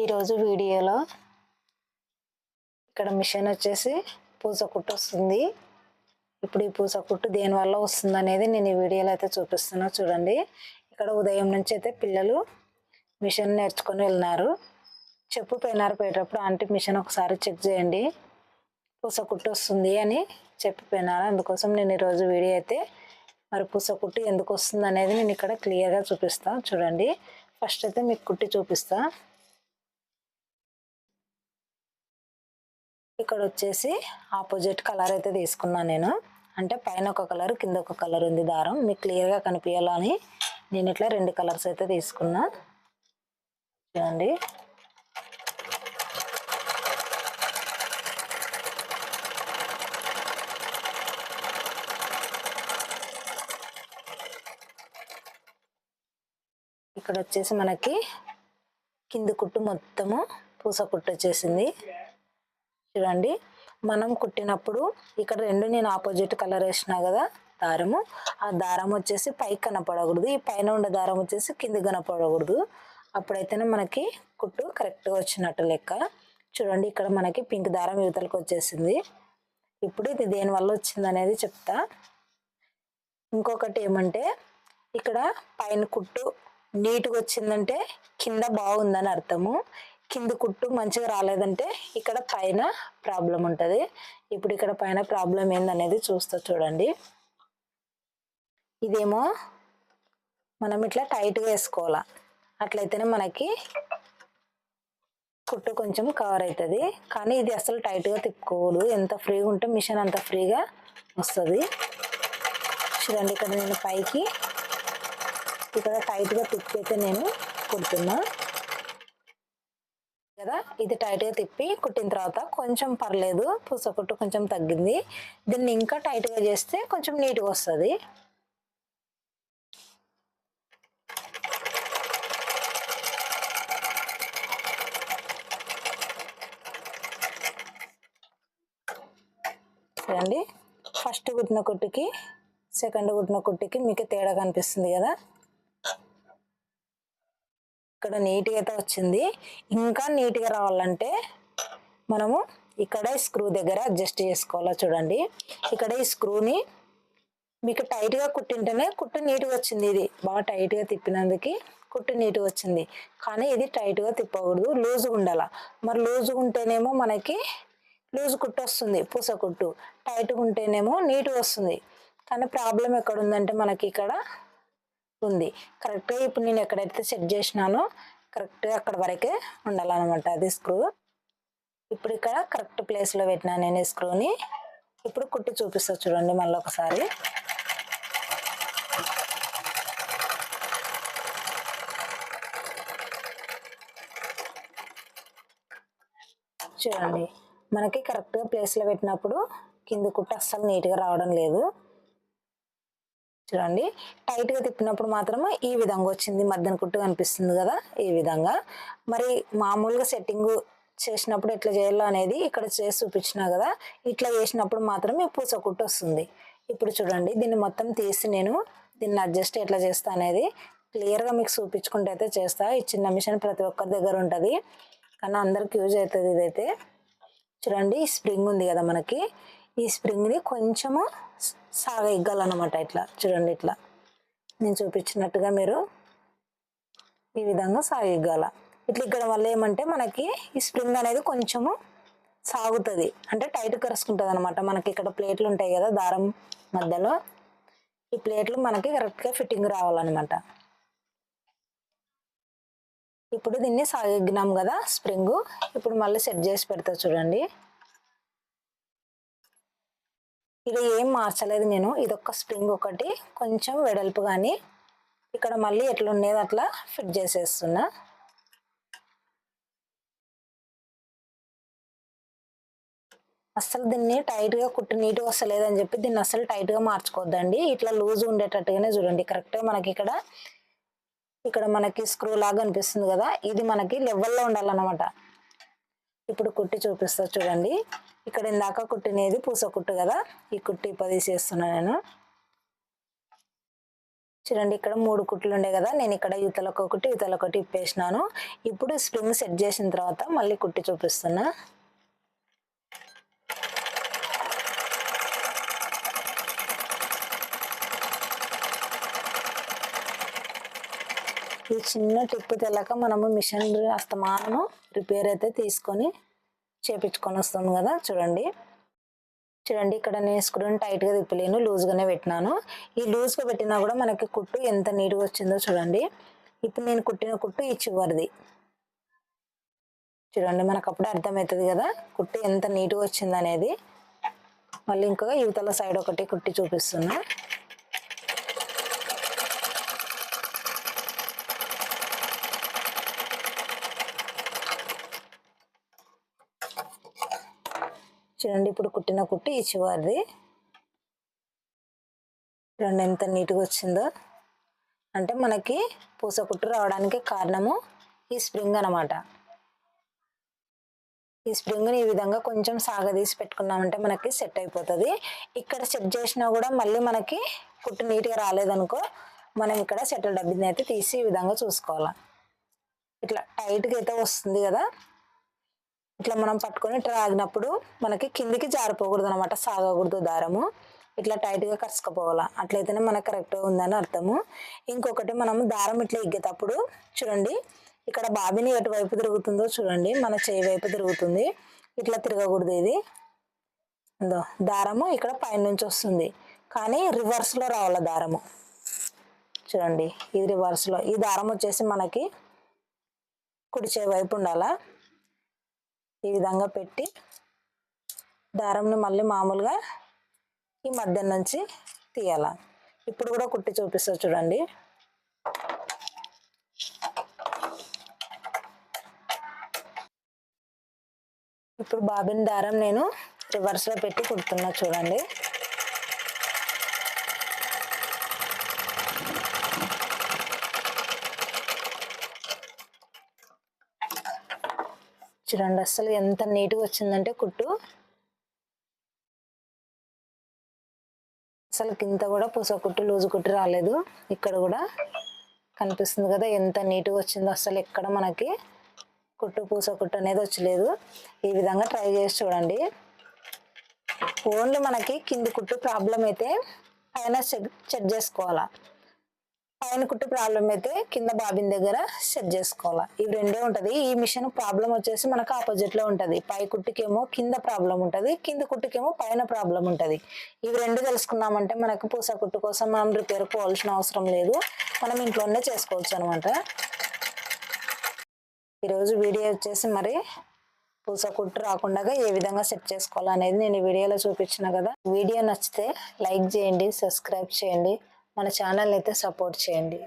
ఈరోజు వీడియోలో ఇక్కడ మిషన్ వచ్చేసి పూస కుట్టు వస్తుంది. ఇప్పుడు ఈ పూస కుట్టు దేనివల్ల వస్తుంది అనేది నేను ఈ వీడియోలో అయితే చూపిస్తున్నా. చూడండి. ఇక్కడ ఉదయం నుంచి అయితే పిల్లలు మిషన్ నేర్చుకొని వెళ్ళినారు. చెప్పు పోయినారు పోయేటప్పుడు ఆంటీ మిషన్ ఒకసారి చెక్ చేయండి. పూస కుట్టు వస్తుంది అని చెప్పిపోయినారు అందుకోసం నేను ఈరోజు వీడియో అయితే మరి పూస కుట్టు ఎందుకు వస్తుంది అనేది నేను ఇక్కడ క్లియర్గా చూపిస్తాను చూడండి. ఫస్ట్ అయితే మీకు కుట్టి చూపిస్తాను ఇక్కడ వచ్చేసి ఆపోజిట్ కలర్ అయితే తీసుకున్నాను నేను. అంటే పైన ఒక కలర్ కింద ఒక కలర్ ఉంది దారం. మీకు క్లియర్గా కనిపించాలని నేను ఇట్లా రెండు కలర్స్ అయితే తీసుకున్నా. చూడండి. ఇక్కడ వచ్చేసి మనకి కింది కుట్టు మొత్తము పూస కుట్టు వచ్చేసింది. చూడండి. మనం కుట్టినప్పుడు ఇక్కడ రెండు నేను ఆపోజిట్ కలర్ వేసినా కదా దారము. ఆ దారం వచ్చేసి పైకి కనపడకూడదు. ఈ పైన ఉండే దారం వచ్చేసి కింది కనపడకూడదు. అప్పుడైతేనే మనకి కుట్టు కరెక్ట్గా వచ్చినట్టు లెక్క. చూడండి ఇక్కడ మనకి పింక్ దారం యువతలకు వచ్చేసింది. ఇప్పుడు ఇది దేనివల్ల వచ్చింది అనేది చెప్తా. ఇంకొకటి ఏమంటే ఇక్కడ పైన కుట్టు నీట్గా వచ్చిందంటే కింద బాగుందని అర్థము. కింద కుట్టు మంచిగా రాలేదంటే ఇక్కడ పైన ప్రాబ్లం ఉంటుంది. ఇప్పుడు ఇక్కడ పైన ప్రాబ్లం ఏందనేది చూస్తా చూడండి. ఇదేమో మనం ఇట్లా టైట్గా వేసుకోవాలా. అట్లయితేనే మనకి కుట్టు కొంచెం కవర్ అవుతుంది కానీ ఇది అసలు టైట్గా తిప్పుకోకూడదు ఎంత ఫ్రీగా ఉంటే మిషన్ అంత ఫ్రీగా వస్తుంది. చూడండి ఇక్కడ నేను పైకి ఇక్కడ టైట్గా తిప్పి అయితే నేను కుడుతున్నా. కదా? ఇది టైట్గా తిప్పి కుట్టిన తర్వాత కొంచెం పర్లేదు పూస కుట్టు కొంచెం తగ్గింది. దీన్ని ఇంకా టైట్గా చేస్తే కొంచెం నీట్గా వస్తుంది. చూడండి. ఫస్ట్ కుట్టిన కుట్టుకి సెకండ్ కుట్టిన కుట్టుకి మీకు తేడా కనిపిస్తుంది కదా? ఇక్కడ నీట్గా అయితే వచ్చింది. ఇంకా నీట్గా రావాలంటే మనము ఇక్కడ స్క్రూ దగ్గర అడ్జస్ట్ చేసుకోవాలా చూడండి. ఇక్కడ ఈ స్క్రూని మీకు టైట్గా కుట్టింటేనే కుట్టు నీట్గా వచ్చింది ఇది. బాగా టైట్గా తిప్పినందుకు కుట్టు నీట్గా వచ్చింది. కానీ ఇది టైట్గా తిప్పకూడదు లూజుగా ఉండాల. మరి లూజుగా ఉంటేనేమో మనకి లూజ్ కుట్టు వస్తుంది పూస కుట్టు. టైట్గా ఉంటేనేమో నీట్గా వస్తుంది. కానీ ప్రాబ్లం ఎక్కడ ఉందంటే మనకి ఇక్కడ ఉంది కరెక్ట్గా ఇప్పుడు నేను ఎక్కడైతే సెట్ చేసినానో కరెక్ట్గా అక్కడ వరకే ఉండాలన్నమాట అది స్క్రూ ఇప్పుడు ఇక్కడ కరెక్ట్ ప్లేస్లో పెట్టినా నేను స్క్రూని ఇప్పుడు కుట్టి చూపిస్తా చూడండి మళ్ళీ ఒకసారి. చూడండి. మనకి కరెక్ట్గా ప్లేస్లో పెట్టినప్పుడు కింది కుట్టు అస్సలు నీట్గా రావడం లేదు. చూడండి. టైట్గా తిప్పినప్పుడు మాత్రము ఈ విధంగా వచ్చింది. మధ్యన కుట్టు కనిపిస్తుంది కదా ఈ విధంగా. మరి మామూలుగా సెట్టింగ్ చేసినప్పుడు ఎట్లా చేయాలో అనేది ఇక్కడ చేసి చూపించినా కదా ఇట్లా చేసినప్పుడు మాత్రమే పూస కుట్టు వస్తుంది. ఇప్పుడు చూడండి దీన్ని మొత్తం తీసి నేను దీన్ని అడ్జస్ట్ ఎట్లా చేస్తా అనేది క్లియర్గా మీకు చూపించుకుంటే అయితే చేస్తా. ఈ చిన్న మిషన్ ప్రతి ఒక్కరి దగ్గర ఉంటుంది. కానీ అందరికి యూజ్ అవుతుంది ఇదైతే. చూడండి స్ప్రింగ్ ఉంది కదా మనకి. ఈ స్ప్రింగ్ని కొంచెము సాగయగ్గాలన్నమాట ఇట్లా. చూడండి ఇట్లా. నేను చూపించినట్టుగా మీరు ఈ విధంగా సాగిగ్గాల ఇట్లా ఇక్కడ వల్ల ఏమంటే మనకి ఈ స్ప్రింగ్ అనేది కొంచెము సాగుతుంది. అంటే టైట్ కరుసుకుంటుంది అనమాట మనకి ఇక్కడ ప్లేట్లు ఉంటాయి కదా దారం మధ్యలో. ఈ ప్లేట్లు మనకి కరెక్ట్గా ఫిట్టింగ్ రావాలన్నమాట ఇప్పుడు దీన్ని సాగిగ్గినాం కదా స్ప్రింగ్ ఇప్పుడు మళ్ళీ సెట్ చేసి పెడతా చూడండి. ఇది ఏం మార్చలేదు నేను. ఇదొక్క స్ప్రింగ్ ఒకటి కొంచెం వెడల్పు కానీ ఇక్కడ మళ్ళీ ఎట్లా ఉండేది అట్లా ఫిట్ చేసేస్తున్నా. అస్సలు దీన్ని టైట్గా కుట్టి నీట్గా వస్తలేదు అని చెప్పి దీన్ని అస్సలు టైట్గా మార్చుకోవద్దండి ఇట్లా లూజ్ ఉండేటట్టుగానే చూడండి. కరెక్ట్గా మనకి ఇక్కడ ఇక్కడ మనకి స్క్రూ లాగా అనిపిస్తుంది కదా. ఇది మనకి లెవెల్లో ఉండాలన్నమాట. ఇప్పుడు కుట్టి చూపిస్తా చూడండి. ఇక్కడ ఇందాక కుట్టినేది పూస కుట్టు కదా? ఈ కుట్టి పది నేను. చూడండి ఇక్కడ మూడు కుట్లు ఉండే కదా? నేను ఇక్కడ యువతలకు ఒకటి యువతలకు ఒకటి ఇప్పేసినాను. ఇప్పుడు స్ప్రింగ్ సెట్ చేసిన తర్వాత మళ్ళీ కుట్టి చూపిస్తున్నా. ఈ చిన్న టిప్పు తెల్లక మనము మిషన్ అస్తమానము రిపేర్ అయితే తీసుకొని చేపించుకొని వస్తాము కదా చూడండి. చూడండి ఇక్కడ నేను స్క్రూని టైట్గా తిప్పలేను లూజ్గానే పెట్టినాను. ఈ లూజ్గా పెట్టినా కూడా మనకి కుట్టు ఎంత నీట్గా వచ్చిందో చూడండి. ఇప్పుడు నేను కుట్టిన కుట్టు ఈ చివరిది. చూడండి మనకు అప్పుడే అర్థమవుతుంది కదా కుట్టు ఎంత నీట్గా వచ్చింది అనేది మళ్ళీ ఇంకొక యువతల సైడ్ ఒకటి కుట్టి చూపిస్తున్నా. చూడండి ఇప్పుడు కుట్టిన కుట్టి ఈ చివరిది. చూడండి ఎంత నీట్గా వచ్చిందో. అంటే మనకి పూస కుట్టు రావడానికి కారణము ఈ స్ప్రింగ్ అనమాట ఈ స్ప్రింగ్ని ఈ విధంగా కొంచెం సాగదీసి పెట్టుకున్నామంటే మనకి సెట్ అయిపోతుంది. ఇక్కడ సెట్ చేసినా కూడా మళ్ళీ మనకి కుట్టు నీట్గా రాలేదనుకో మనం ఇక్కడ సెటిల్ డబ్బిని అయితే తీసి ఈ విధంగా చూసుకోవాలి. ఇట్లా టైట్గా అయితే వస్తుంది కదా. ఇట్లా మనం పట్టుకొని ట్రాగినప్పుడు మనకి కిందికి జారిపోకూడదు అనమాట సాగకూడదు దారము. ఇట్లా టైట్గా కరుచుకుపోవాలా అట్లయితేనే మనకు కరెక్ట్గా ఉందని అర్థము. ఇంకొకటి మనం దారం ఇట్లా ఎగ్గేటప్పుడు చూడండి ఇక్కడ బాబిని ఎటువైపు తిరుగుతుందో చూడండి మన చేయి వైపు తిరుగుతుంది. ఇట్లా తిరగకూడదు ఇది. ఉందో దారము ఇక్కడ పైనుంచి వస్తుంది. కానీ రివర్స్లో రావాల దారము? చూడండి ఇది రివర్స్లో. ఈ దారం వచ్చేసి మనకి కుడిచే వైపు ఉండాలా? ఈ విధంగా పెట్టి దారంని మళ్ళీ మామూలుగా ఈ మధ్య నుంచి తీయాల. ఇప్పుడు కూడా కుట్టి చూపిస్తా చూడండి. ఇప్పుడు బాబిన్ దారం నేను రివర్స్లో పెట్టి కుడుతున్నా చూడండి. చూడండి అసలు ఎంత నీట్గా వచ్చిందంటే కుట్టు. అసలు కింద కూడా పూస కుట్టు లూజు కుట్టు రాలేదు. ఇక్కడ కూడా కనిపిస్తుంది కదా ఎంత నీట్గా వచ్చిందో అసలు ఎక్కడ మనకి కుట్టు పూస కుట్టు అనేది వచ్చలేదు. ఈ విధంగా ట్రై చేసి చూడండి. ఓన్లీ మనకి కింది కుట్టు ప్రాబ్లం అయితే పైన చెక్ చెక్ చేసుకోవాలా. పైన కుట్టు ప్రాబ్లం అయితే కింద బాబిన్ దగ్గర సెట్ చేసుకోవాలా. ఇవి రెండే ఉంటది. ఈ మిషన్ ప్రాబ్లం వచ్చేసి మనకు ఆపోజిట్లో ఉంటది. పై కుట్టుకేమో కింద ప్రాబ్లం ఉంటది. కింద కుట్టుకేమో పైన ప్రాబ్లం ఉంటది. ఇవి రెండు తెలుసుకున్నామంటే మనకు పూస కుట్టు కోసం మనం రిపేర్ పోవాల్సిన అవసరం లేదు. మనం ఇంట్లోనే చేసుకోవచ్చు అనమాట ఈరోజు వీడియో వచ్చేసి మరి పూస కుట్టు రాకుండా ఏ విధంగా సెట్ చేసుకోవాలనేది నేను ఈ వీడియోలో చూపించిన కదా. వీడియో నచ్చితే లైక్ చేయండి సబ్స్క్రైబ్ చేయండి. మన ఛానల్ని అయితే సపోర్ట్ చేయండి.